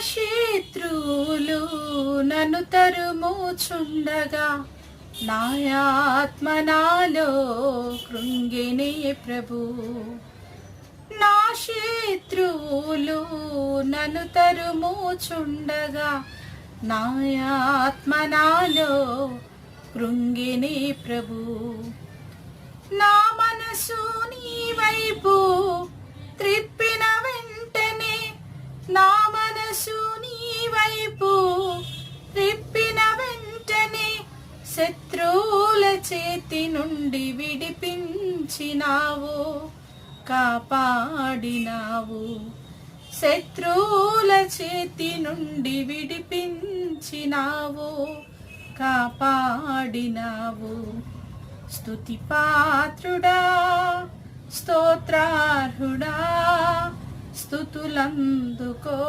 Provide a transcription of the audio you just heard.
శత్రువులు నన్ను తరుముచుండగా నాయాత్మ నాలో కృంగినే ప్రభు. నా శత్రువులు నన్ను తరుముచుండగా నాయాత్మ నాలో కృంగినే ప్రభు. నా మనసు నీ వైపు త్రిప్పిన వెంటనే శత్రువుల చేతి నుండి విడిపించినావు కాపాడినావు. శత్రువుల చేతి నుండి విడిపించినావు కాపాడినావు. స్తుతి పాత్రుడా స్తోత్రార్హుడా స్థుతులందుకో